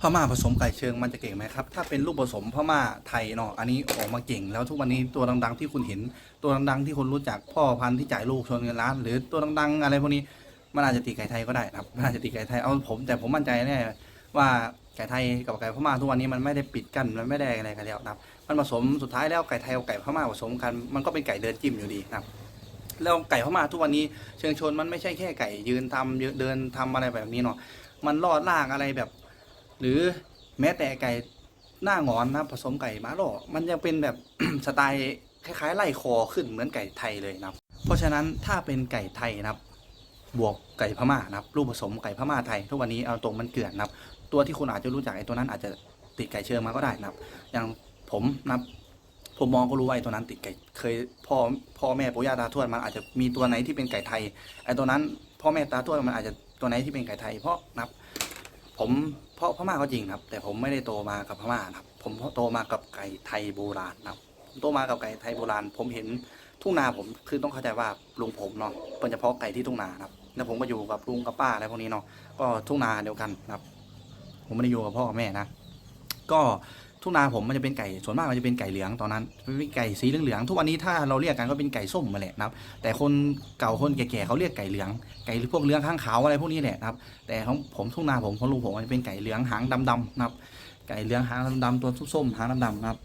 พม่าผสมไก่เชิงมันจะเก่งไหมครับ ถ้าเป็นลูกผสมพม่าไทยเนาะอันนี้ออกมาเก่ง แล้วทุกวันนี้ตัวดังๆที่คุณเห็นตัวดังๆที่คุณรู้จักพ่อพันธุ์ที่จ่ายลูกชนเงินล้าน หรือตัวดังๆ อะไรพวกนี้มันอาจจะตีไก่ไทยก็ได้นะครับมันอาจจะตีไก่ไทยเอาผม แต่ผมมั่นใจแน่ว่าไก่ไทยกับไก่พม่าทุกวันนี้มันไม่ได้ปิดกั้นมันไม่ได้อะไรกันแล้วนะครับมันผสมสุดท้ายแล้วไก่ไทยกับไก่พม่าผสมกัน มันก็เป็นไก่เดินจิ้มอยู่ดีนะครับแล้วไก่พม่าทุกวันนี้เชิงชนมันไม่ใช่แค่ไก่ยืนทำเดินทำอะไรแบบนี้เนาะมันลอดล่างอะไรแบบ หรือแม้แต่ไก่หน้างอนนะผสมไก่มาหลอมันยังเป็นแบบ สไตล์คล้ายๆไล่คอขึ้นเหมือนไก่ไทยเลยนะครับ เพราะฉะนั้นถ้าเป็นไก่ไทยนะครับ บวกไก่พม่านะครับลูกผสมไก่พม่าไทย ทุกวันนี้เอาตรงมันเกลื่อนนะครับ ตัวที่คุณอาจจะรู้จักไอ้ตัวนั้นอาจจะติดไก่เชิงมาก็ได้นะครับ อย่างผมนะครับผมมองก็รู้ว่าไอ้ตัวนั้นติดไก่เคยพ่อพ่อแม่ปู่ย่าตาทวดมันอาจจะมีตัวไหนที่เป็นไก่ไทยไอ้ตัวนั้นพ่อแม่ตาทวดมันอาจจะตัวไหนที่เป็นไก่ไทย เพราะนะครับผม เพราะพม่าก็จริงครับ แต่ผมไม่ได้โตมากับพม่านะครับ ผมโตมากับไก่ไทยโบราณนะครับผมโตมากับไก่ไทยโบราณ ผมเห็นทุ่งนาผมคือต้องเข้าใจว่าลุงผมเนาะเป็นเฉพาะไก่ที่ทุ่งนาครับแล้วผมก็อยู่กับลุงกับป้าอะไรพวกนี้เนาะก็ทุ่งนาเดียวกันนะครับ ผมไม่ได้อยู่กับพ่อกับแม่นะก็ ทุ่งนาผมมันจะเป็นไก่ส่วนมากมันจะเป็นไก่เหลืองตอนนั้นเป็นไก่สีเหลืองๆทุกวันนี้ถ้าเราเรียกกันก็เป็นไก่ส้มมาแหละนะครับ แต่คนเก่าคนแก่ๆเขาเรียกไก่เหลืองไก่พวกเหลืองข้างขาวอะไรพวกนี้แหละนะครับ แต่ของผมทุ่งนาผมของลุงผมมันจะเป็นไก่เหลืองหางดำๆนะครับ ไก่เหลืองหางดำๆตัวส้มๆหางดำๆนะครับ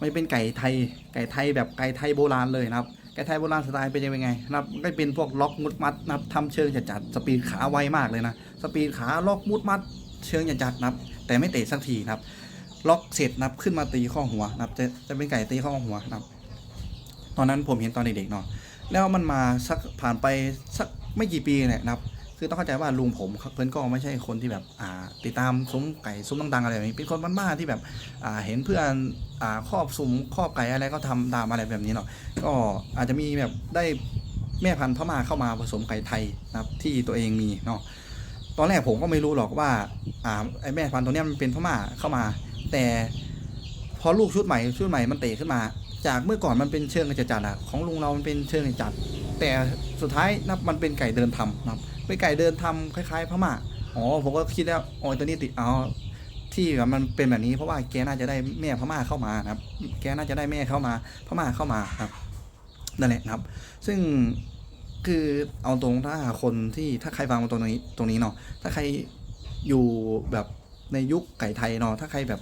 มันเป็นไก่ไทยไก่ไทยแบบไก่ไทยโบราณเลยนะครับไก่ไทยโบราณสไตล์เป็นยังไงนะครับก็เป็นพวกล็อกมุดมัดนะครับทำเชิงจัดๆสปีดขาไวมากเลยนะ สปีดขาล็อกมุดมัดเชิงจัดๆนะครับ แต่ไม่เตะสักทีนะครับ ล็อกเสร็จนับขึ้นมาตีข้อหัวนับจะจะเป็นไก่ตีข้อหัวนับ ตอนนั้นผมเห็นตอนเด็กๆเนาะแล้วมันมาสักผ่านไปสักไม่กี่ปีเนี่ยนะครับ คือต้องเข้าใจว่าลุงผมเพื่อนก็ไม่ใช่คนที่แบบอ่าติดตามซุ้มไก่ซุ้มดังๆอะไรแบบนี้เป็นคนบ้านๆที่แบบอ่าเห็นเพื่อนอ่าครอบซุ้มครอบไก่อะไรก็ทำตามอะไรแบบนี้เนาะก็อาจจะมีแบบได้แม่พันธุ์พม่าเข้ามาผสมไก่ไทยนะครับที่ตัวเองมีเนาะตอนแรกผมก็ไม่รู้หรอกว่าอ่าไอ้แม่พันธุ์ตัวนี้มันเป็นพม่าเข้ามา แต่พอลูกชุดใหม่ชุดใหม่มันเตะขึ้นมา จากเมื่อก่อนมันเป็นเชิงกระจัดอะของลุงเรามันเป็นเชิงกระจัด แต่สุดท้ายนับมันเป็นไก่เดินทำนะเป็นไก่เดินทำคล้ายๆพม่าอ๋อผมก็คิดแล้วอ๋อตัวนี้ติดเอาที่แบบมันเป็นแบบนี้เพราะว่าแกน่าจะได้แม่พม่าเข้ามานะครับ แกน่าจะได้แม่เข้ามาพม่าเข้ามาครับนั่นแหละนะครับ ซึ่งคือเอาตรงถ้าคนที่ถ้าใครฟังมาตรงนี้ตรงนี้เนาะถ้าใครอยู่แบบ ในยุคไก่ไทยเนาะถ้าใครแบบ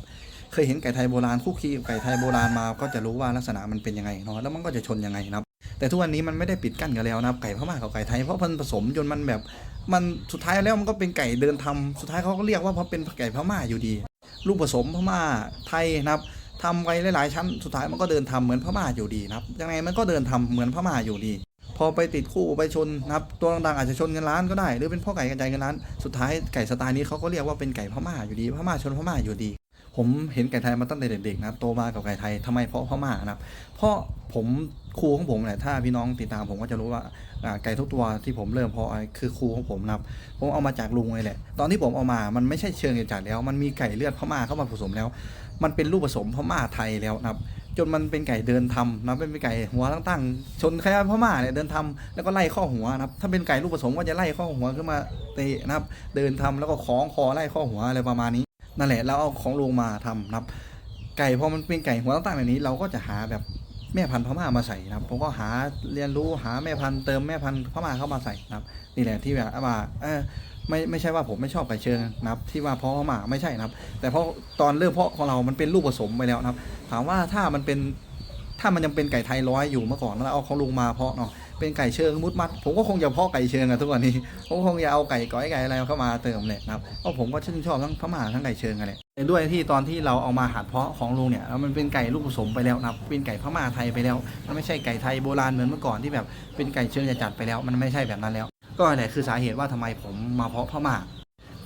เคยเห็นไก่ไทยโบราณคู่คีกับไก่ไทยโบราณมาก็จะรู้ว่าลักษณะมันเป็นยังไงเนาะแล้วมันก็จะชนยังไงนะครับ แต่ทุกวันนี้มันไม่ได้ปิดกั้นกันแล้วนะครับไก่พม่ากับไก่ไทยเพราะมันผสมจนมันแบบมันสุดท้ายแล้วมันก็เป็นไก่เดินทำสุดท้ายเขาก็เรียกว่าเพราะเป็นไก่พม่าอยู่ดี ลูกผสมพม่าไทยนะครับทำไปหลายๆชั้นสุดท้ายมันก็เดินทำเหมือนพม่าอยู่ดีนะครับยังไงมันก็เดินทำเหมือนพม่าอยู่ดี อไปติดคู่ไปชนนะครับตัวดังๆอาจจะชนเงินล้านก็ได้ หรือเป็นพ่อไก่กระจายเงินล้านสุดท้ายไก่สไตล์นี้เขาก็เรียกว่าเป็นไก่พม่าอยู่ดีพม่าชนพม่าอยู่ดี ผมเห็นไก่ไทยมาตั้งแต่เด็กๆนะครับโตมากับไก่ไทยทำไมเพราะพม่านะครับเพราะผมครูของผมแหละถ้าพี่น้องติดตามผมก็จะรู้ว่าไก่ทุกตัวที่ผมเริ่มเพราะคือครูของผมนะครับผมเอามาจากลุงเลยแหละ ตอนที่ผมเอามามันไม่ใช่เชิงจัดแล้ว มันมีไก่เลือดพม่าเข้ามาผสมแล้ว มันเป็นลูกผสมพม่าไทยแล้วนะครับ จนมันเป็นไก่เดินทำนะเป็นไก่หัวตั้งๆชนคล้ายพม่าเนี่ยเดินทำแล้วก็ไล่ข้อหัวนะครับถ้าเป็นไก่ลูกผสมก็จะไล่ข้อหัวขึ้นมาเตะนะครับ เดินทำแล้วก็คล้องคอไล่ข้อหัวอะไรประมาณนี้นั่นแหละเราเอาของลงมาทำนะครับ ไก่พอมันเป็นไก่หัวตั้งๆแบบนี้ เราก็จะหาแบบแม่พันธุ์พม่ามาใส่นะครับผมก็หาเรียนรู้หาแม่พันธุ์เติมแม่พันธุ์พม่าเข้ามาใส่นะครับ นี่แหละที่แบบว่าเออ ไม่ไม่ใช่ว่าผมไม่ชอบไก่เชิงนะครับที่ว่าเพาะพม่าไม่ใช่นะครับ แต่เพราะตอนเริ่มเพาะของเรามันเป็นลูกผสมไปแล้วนะครับ ถามว่าถ้ามันเป็นถ้ามันยังเป็นไก่ไทยร้อยอยู่เมื่อก่อนแล้วเอาของลุงมาเพาะเนาะเป็นไก่เชิงมุดมัด ผมก็คงจะเพาะไก่เชิงอะทุกวันนี้ผมก็คงจะเอาไก่ก้อยไก่อะไรเข้ามาเติมแหละนะครับเพราะผมก็ชื่นชอบทั้งพม่าทั้งไก่เชิงกันแหละด้วยที่ตอนที่เราเอามาหัดเพาะของลุงเนี่ยมันเป็นไก่ลูกผสมไปแล้วนะครับเป็นไก่พม่าไทยไปแล้ว มันไม่ใช่ไก่ไทยโบราณเหมือนเมื่อก่อนที่แบบเป็นไก่เชิงจัดไปแล้ว มันไม่ใช่แบบนั้นแล้ว ก็แหละคือสาเหตุว่าทำไมผมมาเพาะพม่า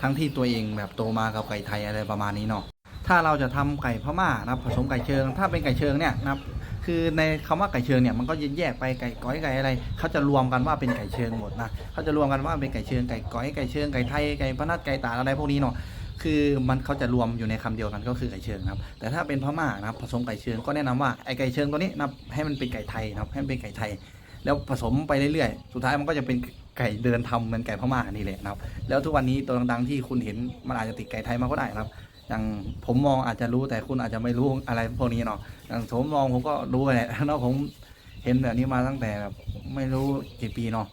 ทั้งที่ตัวเองแบบโตมากับไก่ไทยอะไรประมาณนี้เนาะถ้าเราจะทำไก่พม่านะผสมไก่เชิง ถ้าเป็นไก่เชิงเนี่ยนะคือในคำว่าไก่เชิงเนี่ยมันก็แยกไปไก่ก้อยไก่อะไรเขาจะรวมกันว่าเป็นไก่เชิงหมดนะเขาจะรวมกันว่าเป็นไก่เชิงไก่ก้อยไก่เชิงไก่ไทยไก่พนัดไก่ตาอะไรพวกนี้เนาะคือมันเขาจะรวมอยู่ในคำเดียวกันก็คือไก่เชิงครับ แต่ถ้าเป็นพม่านะครับผสมไก่เชิงก็แนะนำว่าไอไก่เชิงตัวนี้นะให้มันเป็นไก่ไทยนะครับให้มันเป็นไก่ไทย แล้วผสมไปเรื่อยๆ สุดท้ายมันก็จะเป็น ไก่เดินทำเหมือนไก่พม่านี่แหละนะครับ แล้วทุกวันนี้ตัวดังๆที่คุณเห็นมันอาจจะติดไก่ไทยมาก็ได้นะครับ อย่างผมมองอาจจะรู้แต่คุณอาจจะไม่รู้อะไรพวกนี้เนาะอย่างผมมองผมก็รู้แหละเนาะผมเห็นแบบนี้มาตั้งแต่แบบไม่รู้กี่ปีเนาะ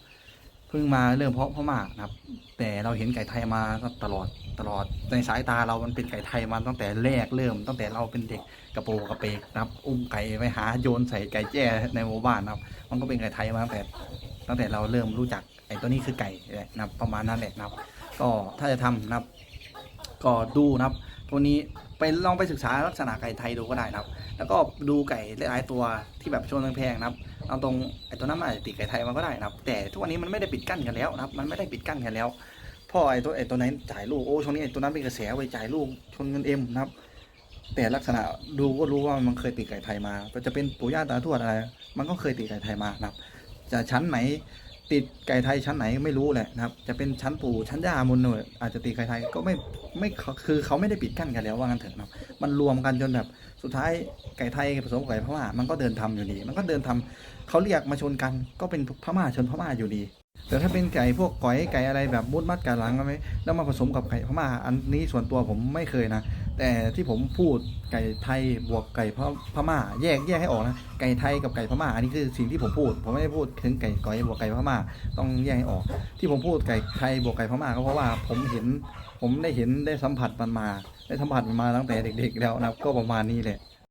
เพิ่งมาเริ่มเพาะพม่านะครับ แต่เราเห็นไก่ไทยมาตลอดตลอดในสายตาเรามันเป็นไก่ไทยมาตั้งแต่แรกเริ่ม ตั้งแต่เราเป็นเด็กกระโปรงกระเปกนะครับ อุ้มไก่ไปหาโยนใส่ไก่แจ้ในหมู่บ้านนะครับ มันก็เป็นไก่ไทยมาตั้งแต่ตั้งแต่เราเริ่มรู้จัก ไอ้ตัวนี้คือไก่แหละนะครับประมาณนั้นแหละนะครับ ก็ถ้าจะทำนะครับ ก็ดูนะครับ ตัวนี้ไปลองไปศึกษาลักษณะไก่ไทยดูก็ได้นะครับ แล้วก็ดูไก่หลายๆตัวที่แบบชนแพงๆนะครับเอาตรงไอ้ตัวนั้นมันอาจจะติดไก่ไทยมันก็ได้นะครับ แต่ทุกวันนี้มันไม่ได้ปิดกั้นกันแล้วนะครับ มันไม่ได้ปิดกั้นกันแล้วพ่อไอ้ตัวไอ้ตัวนั้นจ่ายลูกโอ้ช่วงนี้ไอ้ตัวนั้นเป็นกระแสไปจ่ายลูกชนเงินเอ็มนะครับ แต่ลักษณะดูก็รู้ว่ามันเคยติดไก่ไทยมาจะเป็นปู่ย่าตาทวดอะไร มันก็เคยติดไก่ไทยมานะครับ จะชั้นไหน ติดไก่ไทยชั้นไหนไม่รู้แหละนะครับ จะเป็นชั้นปู่ชั้นย่ามุนเนยอาจจะติดไก่ไทยก็ไม่ไม่คือเขาไม่ได้ปิดกั้นกันแล้วว่างั้นเถอะนะครับมันรวมกันจนแบบสุดท้ายไก่ไทยผสมกับไก่พม่ามันก็เดินทำอยู่ดี มันก็เดินทำเขาเรียกมาชนกันก็เป็นพม่าชนพม่าอยู่ดี แต่ถ้าเป็นไก่พวกก๋อยไก่อะไรแบบมุดมัดกันหลังกันไหมแล้วมาผสมกับไก่พม่าอันนี้ส่วนตัวผมไม่เคยนะ แต่ที่ผมพูดไก่ไทยบวกไก่พม่า แยกแยกให้ออกนะไก่ไทยกับไก่พม่าอันนี้คือสิ่งที่ผมพูด ผมไม่ได้พูดถึงไก่ก๋อยบวกไก่พม่าต้องแยกให้ออก ที่ผมพูดไก่ไทยบวกไก่พม่าก็เพราะว่าผมเห็น ผมได้เห็นได้สัมผัสมันมา ได้สัมผัสมันมาตั้งแต่เด็ก ๆ แล้วนับก็ประมาณนี้แหละ